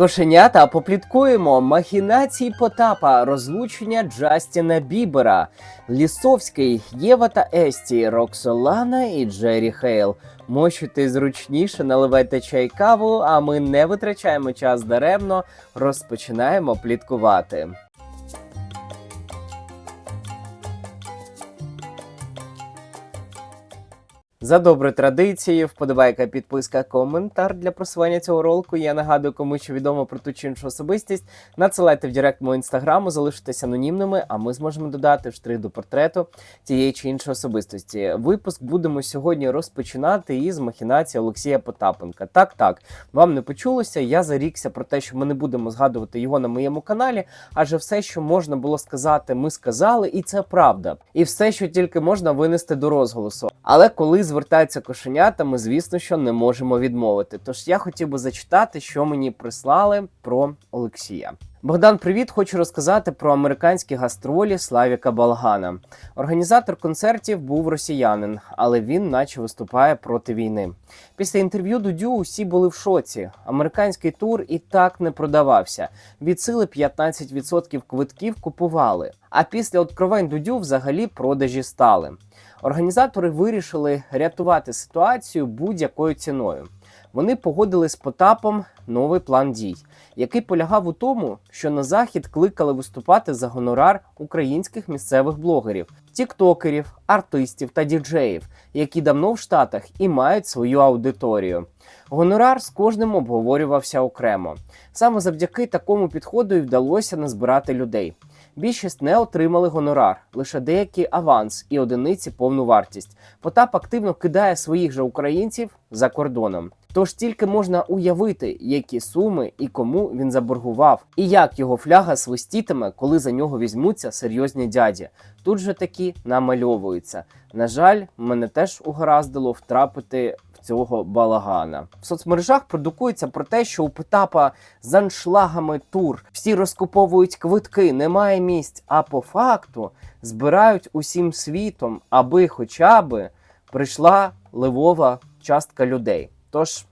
Кошенята попліткуємо махінації Потапа, розлучення Джастіна Бібера, Лісовський, Єва та Есті, Роксолана і Джері Хейл. Мочуйте зручніше, наливайте чай каву, а ми не витрачаємо час даремно, розпочинаємо пліткувати. За доброю традицією, вподобайка, підписка, коментар для просування цього ролику. Я нагадую, кому що відомо про ту чи іншу особистість. Надсилайте в директ мого інстаграму, залишитесь анонімними, а ми зможемо додати штрих до портрету тієї чи іншої особистості. Випуск будемо сьогодні розпочинати із махінації Олексія Потапенка. Так, так, вам не почулося. Я зарікся про те, що ми не будемо згадувати його на моєму каналі, адже все, що можна було сказати, ми сказали, і це правда. І все, що тільки можна винести до розголосу. Але коли звертаються кошенята, ми, звісно, що не можемо відмовити. Тож я хотів би зачитати, що мені прислали про Олексія. Богдан, привіт! Хочу розказати про американські гастролі Славіка Балгана. Організатор концертів був росіянин, але він наче виступає проти війни. Після інтерв'ю Дудю усі були в шоці. Американський тур і так не продавався. Від сили 15% квитків купували. А після откровень Дудю взагалі продажі стали. Організатори вирішили рятувати ситуацію будь-якою ціною. Вони погодили з Потапом новий план дій, який полягав у тому, що на захід кликали виступати за гонорар українських місцевих блогерів, тіктокерів, артистів та діджеїв, які давно в Штатах і мають свою аудиторію. Гонорар з кожним обговорювався окремо. Саме завдяки такому підходу і вдалося назбирати людей. Більшість не отримали гонорар, лише деякі аванс і одиниці повну вартість. Потап активно кидає своїх же українців за кордоном. Тож тільки можна уявити, які суми і кому він заборгував, і як його фляга свистітиме, коли за нього візьмуться серйозні дяді. Тут же такі намальовуються. На жаль, мене теж угораздило втрапити цього балагана. В соцмережах продукується про те, що у Потапа з аншлагами тур всі розкуповують квитки, немає місць. А по факту збирають усім світом, аби хоча би прийшла ливова частка людей. Тож,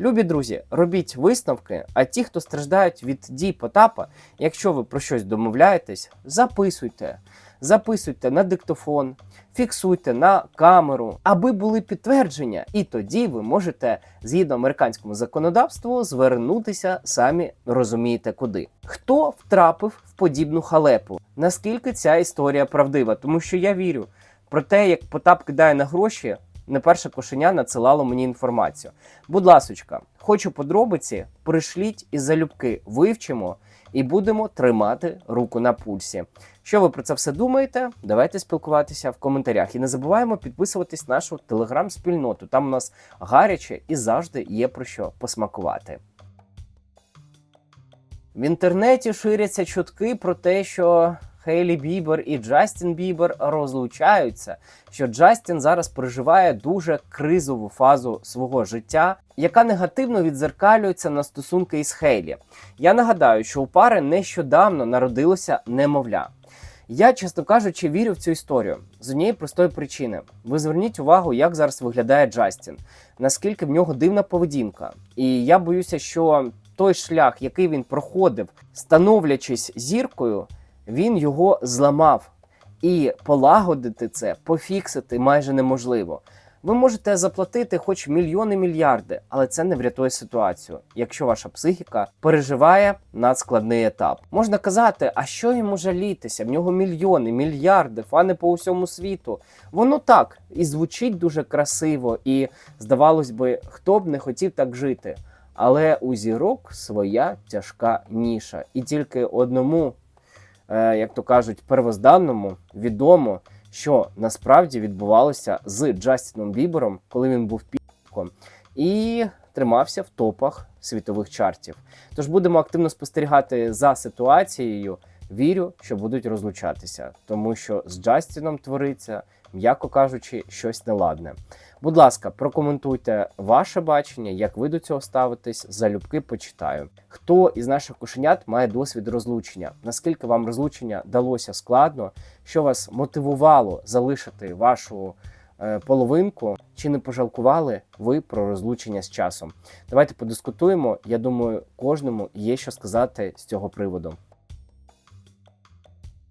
любі друзі, робіть висновки. А ті, хто страждають від дій Потапа, якщо ви про щось домовляєтесь, записуйте. Записуйте на диктофон, фіксуйте на камеру, аби були підтвердження, і тоді ви можете, згідно американському законодавству, звернутися самі розумієте куди. Хто втрапив в подібну халепу? Наскільки ця історія правдива? Тому що я вірю про те, як Потап кидає на гроші, не перше кошеня надсилало мені інформацію. Будь ласочка, хочу подробиці, пришліть і залюбки вивчимо і будемо тримати руку на пульсі. Що ви про це все думаєте? Давайте спілкуватися в коментарях. І не забуваємо підписуватись на нашу телеграм-спільноту. Там у нас гаряче і завжди є про що посмакувати. В інтернеті ширяться чутки про те, що Хейлі Бібер і Джастін Бібер розлучаються. Що Джастін зараз переживає дуже кризову фазу свого життя, яка негативно відзеркалюється на стосунки із Хейлі. Я нагадаю, що у пари нещодавно народилося немовля. Я, чесно кажучи, вірю в цю історію з однієї простої причини. Ви зверніть увагу, як зараз виглядає Джастін, наскільки в нього дивна поведінка. І я боюся, що той шлях, який він проходив, становлячись зіркою, він його зламав. І полагодити це, пофіксити майже неможливо. Ви можете заплатити хоч мільйони мільярди, але це не врятує ситуацію, якщо ваша психіка переживає надскладний етап. Можна казати, а що йому жалітися? В нього мільйони, мільярди, фани по усьому світу. Воно так і звучить дуже красиво, і здавалось би, хто б не хотів так жити. Але у зірок своя тяжка ніша, і тільки одному, е, як то кажуть, первозданному відомо що насправді відбувалося з Джастіном Бібером, коли він був підком, і тримався в топах світових чартів. Тож будемо активно спостерігати за ситуацією. Вірю, що будуть розлучатися, тому що з Джастіном твориться, м'яко кажучи, щось неладне. Будь ласка, прокоментуйте ваше бачення, як ви до цього ставитесь. Залюбки почитаю. Хто із наших кошенят має досвід розлучення? Наскільки вам розлучення далося складно? Що вас мотивувало залишити вашу е, половинку. Чи не пожалкували ви про розлучення з часом? Давайте подискутуємо. Я думаю, кожному є що сказати з цього приводу.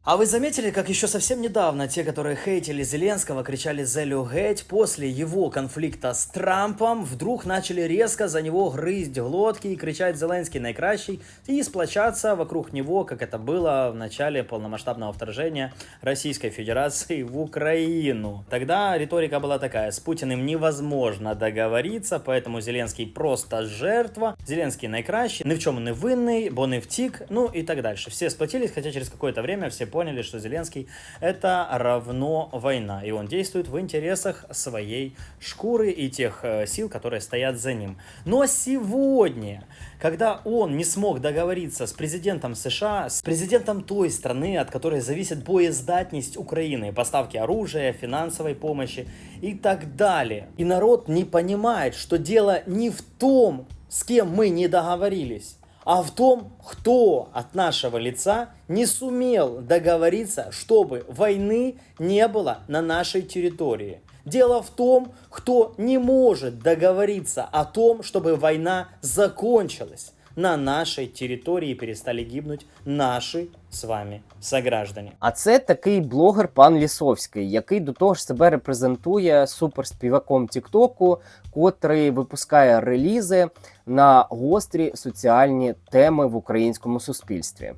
А вы заметили, как еще совсем недавно те, которые хейтили Зеленского, кричали «Зелю геть», после его конфликта с Трампом вдруг начали резко за него грызть глотки и кричать «Зеленский наикращий» и сплочаться вокруг него, как это было в начале полномасштабного вторжения Российской Федерации в Украину. Тогда риторика была такая «С Путиным невозможно договориться, поэтому Зеленский просто жертва, Зеленский наикращий, ни в чем не винный, бо не втик», ну и так дальше. Все сплотились, хотя через какое-то время все поняли, что Зеленский это равно война, и он действует в интересах своей шкуры и тех э, сил, которые стоят за ним. Но сегодня, когда он не смог договориться с президентом США, с президентом той страны, от которой зависит боездатность Украины, поставки оружия, финансовой помощи и так далее, и народ не понимает, что дело не в том, с кем мы не договорились, а в том, кто от нашего лица не сумел договориться, чтобы войны не было на нашей территории. Дело в том, кто не может договориться о том, чтобы война закончилась на нашій території перестали гибнуть наші с вами сограждане. А це такий блогер пан Лісовський, який до того ж себе репрезентує суперспіваком Тіктоку, котрий випускає релізи на гострі соціальні теми в українському суспільстві.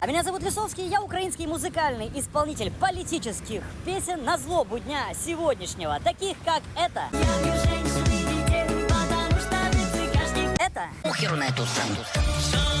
А меня зовут Лисовский, я украинский музыкальный исполнитель политических песен на злобу дня сегодняшнего, таких как это. Это. Похеру на эту страну.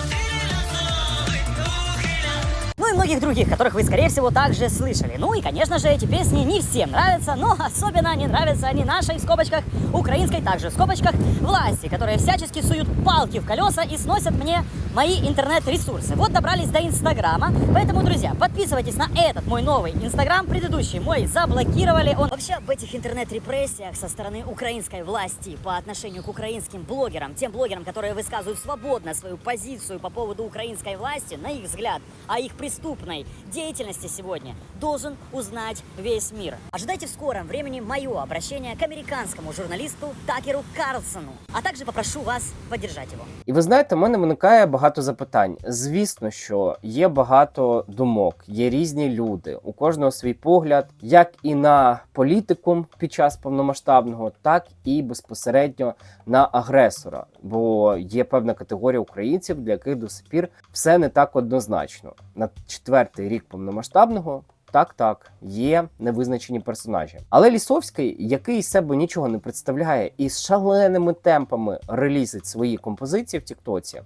И многих других, которых вы, скорее всего, также слышали. Ну и, конечно же, эти песни не всем нравятся, но особенно не нравятся они нашей, в скобочках, украинской, также в скобочках, власти, которые всячески суют палки в колеса и сносят мне мои интернет-ресурсы. Вот добрались до Инстаграма, поэтому, друзья, подписывайтесь на этот мой новый Инстаграм, предыдущий мой заблокировали. Он вообще об этих интернет-репрессиях со стороны украинской власти по отношению к украинским блогерам, тем блогерам, которые высказывают свободно свою позицию по поводу украинской власти, на их взгляд, о их преступной деятельности сегодня, должен узнать весь мир. Ожидайте в скором времени мое обращение к американскому журналисту Такеру Карлсону, а также попрошу вас поддержать его. І ви знаєте, в мене виникає багато запитань. Звісно, що є багато думок, є різні люди, у кожного свій погляд, як і на політикум під час повномасштабного, так і безпосередньо на агресора. Бо є певна категорія українців, для яких до сих пір все не так однозначно. На четвертий рік повномасштабного. Так, так, є невизначені персонажі. Але Лісовський, який із себе нічого не представляє і з шаленими темпами релізить свої композиції в Тіктоці,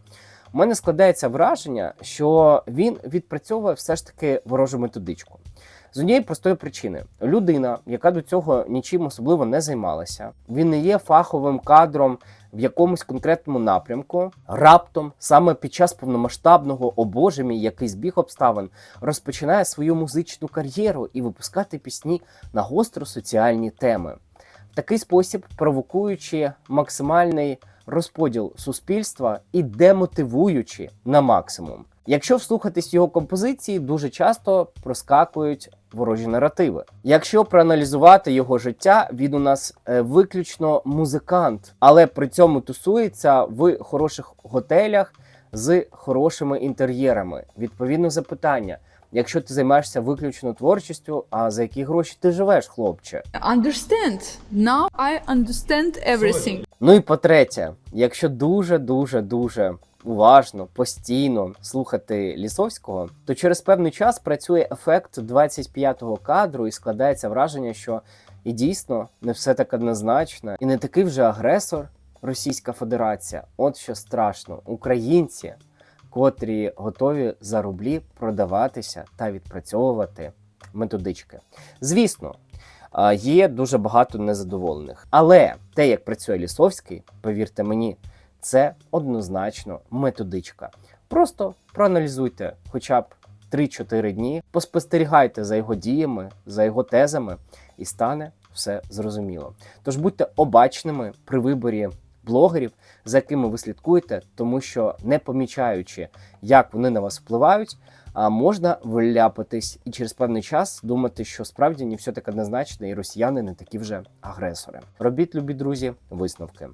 у мене складається враження, що він відпрацьовує все ж таки ворожу методичку. З однієї простої причини: людина, яка до цього нічим особливо не займалася, він не є фаховим кадром в якомусь конкретному напрямку, раптом саме під час повномасштабного о боже мій, який збіг обставин розпочинає свою музичну кар'єру і випускати пісні на гостро соціальні теми. В такий спосіб провокуючи максимальний розподіл суспільства і демотивуючи на максимум. Якщо вслухатись його композиції, дуже часто проскакують ворожі наративи. Якщо проаналізувати його життя, він у нас е, виключно музикант, але при цьому тусується в хороших готелях з хорошими інтер'єрами. Відповідно запитання. Якщо ти займаєшся виключно творчістю, а за які гроші ти живеш, хлопче? Understand. Now I understand everything. Ну і по-третє, якщо дуже дуже дуже уважно, постійно слухати Лісовського, то через певний час працює ефект 25-го кадру і складається враження, що і дійсно не все так однозначно, і не такий вже агресор Російська Федерація. От що страшно, українці, котрі готові за рублі продаватися та відпрацьовувати методички. Звісно. Є дуже багато незадоволених. Але те, як працює Лісовський, повірте мені, це однозначно методичка. Просто проаналізуйте хоча б 3-4 дні, поспостерігайте за його діями, за його тезами, і стане все зрозуміло. Тож будьте обачними при виборі блогерів, за якими ви слідкуєте, тому що не помічаючи, як вони на вас впливають, а можна вляпатись і через певний час думати, що справді не все так однозначно, і росіяни не такі вже агресори. Робіть, любі друзі, висновки.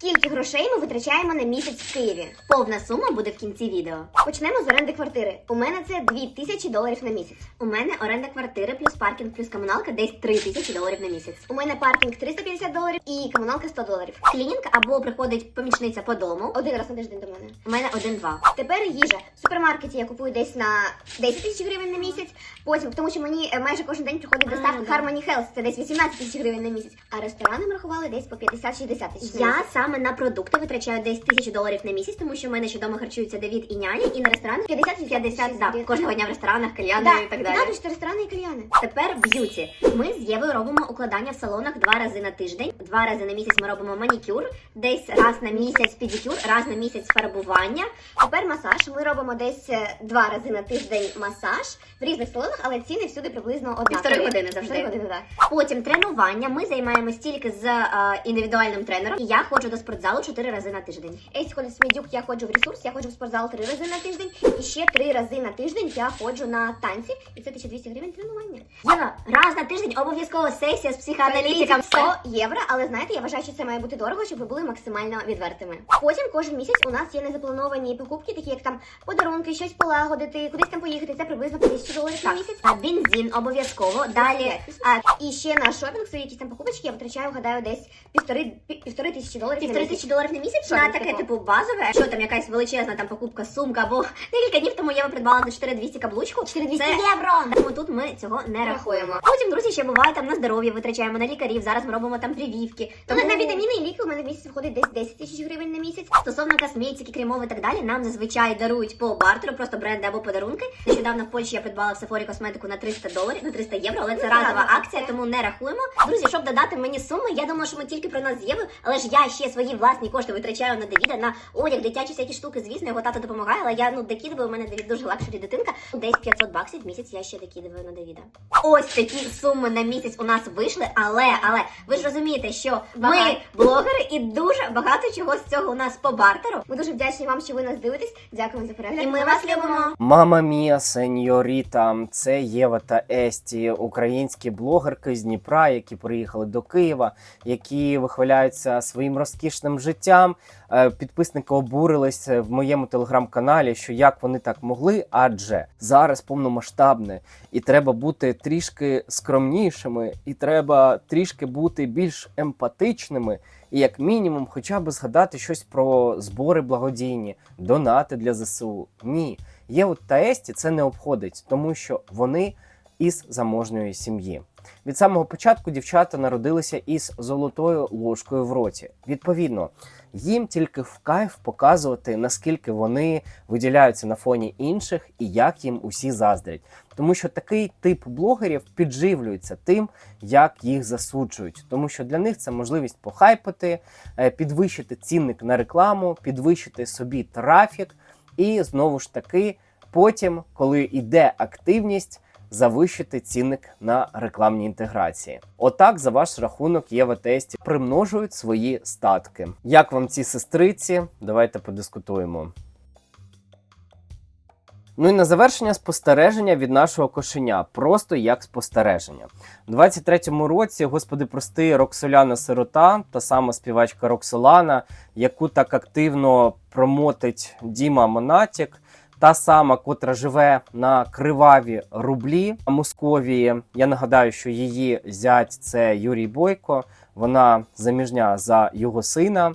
Скільки грошей ми витрачаємо на місяць в Києві? Повна сума буде в кінці відео. Почнемо з оренди квартири. У мене це 2000 доларів на місяць. У мене оренда квартири плюс паркінг плюс комуналка десь 3000 доларів на місяць. У мене паркінг 350 доларів і комуналка 100 доларів. Клінінг або приходить помічниця по дому один раз на тиждень до мене. У мене один-два. Тепер їжа. В супермаркеті я купую десь на 10 тисяч гривень на місяць. Потім, тому що мені е, майже кожен день приходить доставка Harmony Health, це десь 18 тисяч гривень на місяць. А ресторани рахували десь по 50-60 тисяч. Я саме на продукти витрачаю десь тисячу доларів на місяць, тому що в мене ще вдома харчуються Давід і няня, і на ресторани 50-50, да, кожного дня в ресторанах, кальяни Да, і так далі. да, що ресторани і кальяни. Тепер б'юті. Ми з Євою робимо укладання в салонах два рази на тиждень. Два рази на місяць ми робимо манікюр, десь раз на місяць педикюр, раз на місяць фарбування. Тепер масаж. Ми робимо десь е, два рази на тиждень масаж в різних салонах, але ціни всюди приблизно однакові. Півтори години завжди. Півтори години, так. Потім тренування. Ми займаємось тільки з е, індивідуальним тренером. І я ходжу до спортзалу чотири рази на тиждень. В смідюк, я ходжу в ресурс, я ходжу в спортзал три рази на тиждень. І ще три рази на тиждень я ходжу на танці, і це 1200 гривень тренування. Єва, раз на тиждень обов'язково сесія з психоаналітиком 100 євро, але знаєте, я вважаю, що це має бути дорого, щоб ви були максимально відвертими. Потім кожен місяць у нас є незаплановані покупки, такі як там подарунки, щось полагодити, кудись там поїхати. Це приблизно по 1000 доларів на місяць. А бензин обов'язково. Далі а, і ще на шопінг свої якісь там покупочки я витрачаю, гадаю, десь півтори півтори тисячі доларів. Півтори тисячі доларів на місяць на таке, типу. типу, базове. Що там якась величезна там покупка, сумка, або декілька днів тому я придбала за 4200 каблучку. 4200 Це- євро. Тому тут ми цього не рахуємо. Потім, друзі, ще буває там на здоров'я витрачаємо на лікарів. Зараз ми робимо там прививки. Тому на вітаміни і ліки у мене в місяць виходить десь 10 тисяч гривень на місяць. Стосовно косметики, кремов і так далі, нам зазвичай дарують по бартеру, просто бренди або подарунки. Нещодавно в Польщі я придбала в Сефорі косметику на 300 доларів, на 300 євро, але це разова акція, тому не рахуємо. Друзі, щоб додати мені суми, я думала, що ми тільки про нас з але ж я ще свої власні кошти витрачаю на Давіда, на одяг, дитячі всякі штуки. Звісно, його тато допомагає, але я ну докидаю, у мене Давід дуже лакшері дитинка. Десь 500 баксів в місяць я ще докидаю на Давіда. Ось такі суми на місяць у нас вийшли, але але ви ж розумієте, що ми блогери і дуже багато чого з цього у нас по бартеру. Ми дуже вдячні вам, що ви нас дивитесь. Дякуємо за перегляд. І ми вас любимо. Мама Мія, сеньоріта, це Єва та Есті, українські блогерки з Дніпра, які приїхали до Києва, які вихваляються своїм розкішним життям. Е, Підписники обурились в моєму телеграм-каналі, що як вони так могли, адже зараз повномасштабне, і треба бути трішки скромнішими, і треба трішки бути більш емпатичними. І як мінімум, хоча б згадати щось про збори благодійні, донати для ЗСУ. Ні, Єву та Есті це не обходить, тому що вони із заможньої сім'ї. Від самого початку дівчата народилися із золотою ложкою в роті. Відповідно, їм тільки в кайф показувати, наскільки вони виділяються на фоні інших і як їм усі заздрять. Тому що такий тип блогерів підживлюється тим, як їх засуджують, тому що для них це можливість похайпати, е, підвищити цінник на рекламу, підвищити собі трафік, і знову ж таки, потім, коли йде активність, завищити цінник на рекламні інтеграції. Отак, за ваш рахунок, Єва Тесті примножують свої статки. Як вам ці сестриці? Давайте подискутуємо. Ну і на завершення спостереження від нашого кошеня, просто як спостереження. У 23-му році, господи, прости, Роксоляна Сирота, та сама співачка Роксолана, яку так активно промотить Діма Монатік, та сама, котра живе на криваві рублі Московії. Я нагадаю, що її зять це Юрій Бойко. Вона заміжня за його сина.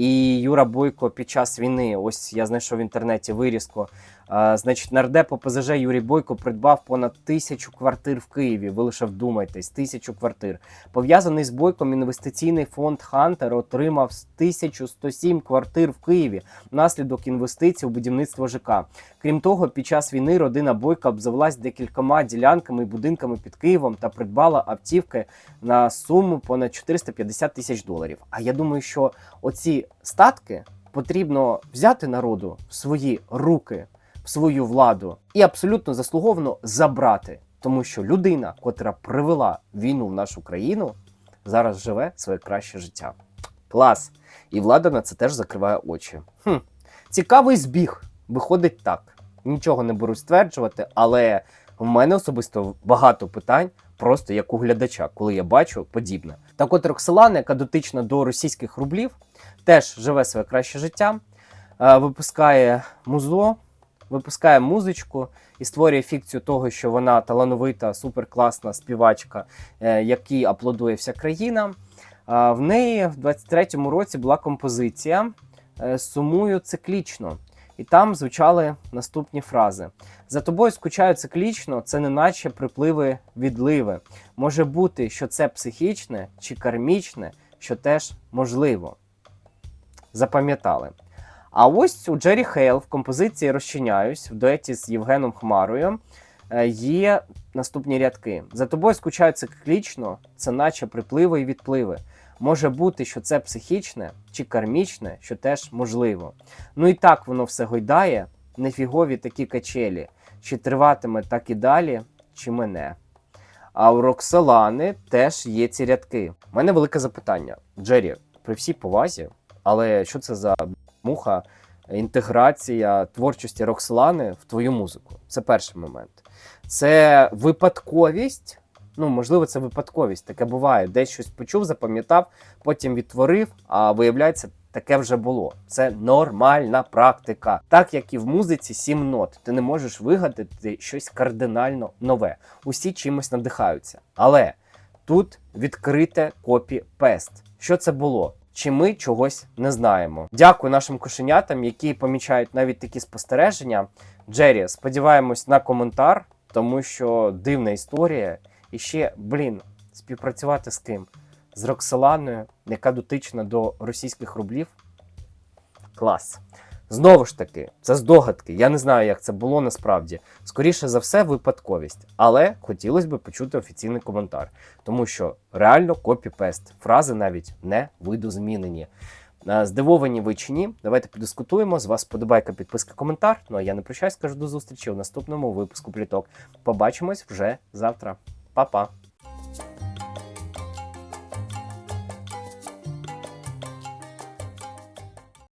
І Юра Бойко під час війни, ось я знайшов в інтернеті вирізку. А, значить, нардеп ОПЗЖ Юрій Бойко придбав понад тисячу квартир в Києві. Ви лише вдумайтесь, тисячу квартир. Пов'язаний з Бойком інвестиційний фонд Хантер отримав 1107 квартир в Києві внаслідок інвестицій у будівництво ЖК. Крім того, під час війни родина Бойка обзавелась декількома ділянками і будинками під Києвом та придбала автівки на суму понад 450 тисяч доларів. А я думаю, що оці статки потрібно взяти народу в свої руки, в свою владу і абсолютно заслуговано забрати, тому що людина, котра привела війну в нашу країну, зараз живе своє краще життя. Клас! І влада на це теж закриває очі. Хм. Цікавий збіг. Виходить так. Нічого не беру стверджувати, але в мене особисто багато питань, просто як у глядача, коли я бачу подібне. Так от Рокселана, яка дотична до російських рублів, теж живе своє краще життя, е, випускає музло, випускає музичку і створює фікцію того, що вона талановита, суперкласна співачка, е, якій аплодує вся країна. В неї в 23-му році була композиція е, Сумую циклічно. І там звучали наступні фрази: За тобою скучаю циклічно, це неначе припливи відливи. Може бути, що це психічне чи кармічне, що теж можливо. Запам'ятали. А ось у Джері Хейл в композиції Розчиняюсь в дуеті з Євгеном Хмарою е, є наступні рядки: За тобою скучаю циклічно, це наче припливи і відпливи. Може бути, що це психічне чи кармічне, що теж можливо. Ну і так воно все гойдає, нефігові такі качелі. Чи триватиме так і далі, чи мене. А у Роксолани теж є ці рядки. У мене велике запитання. Джері, при всій повазі, але що це за муха інтеграція творчості Роксолани в твою музику? Це перший момент. Це випадковість. Ну, можливо, це випадковість. Таке буває. Десь щось почув, запам'ятав, потім відтворив, а виявляється, таке вже було. Це нормальна практика. Так як і в музиці сім нот. Ти не можеш вигадати щось кардинально нове. Усі чимось надихаються. Але тут відкрите копі-пест. Що це було? Чи ми чогось не знаємо? Дякую нашим кошенятам, які помічають навіть такі спостереження. Джері, сподіваємось на коментар, тому що дивна історія. І ще, блін, співпрацювати з ким? З Роксоланою, яка дотична до російських рублів. Клас. Знову ж таки, це здогадки. Я не знаю, як це було насправді. Скоріше за все, випадковість. Але хотілося б почути офіційний коментар, тому що реально копі-пест. Фрази навіть не видозмінені. Е, Здивовані ви чи ні? Давайте подискутуємо. З вас подобайка, підписка, коментар. Ну а я не прощаюсь, кажу до зустрічі у наступному випуску пліток. Побачимось вже завтра. Па-па!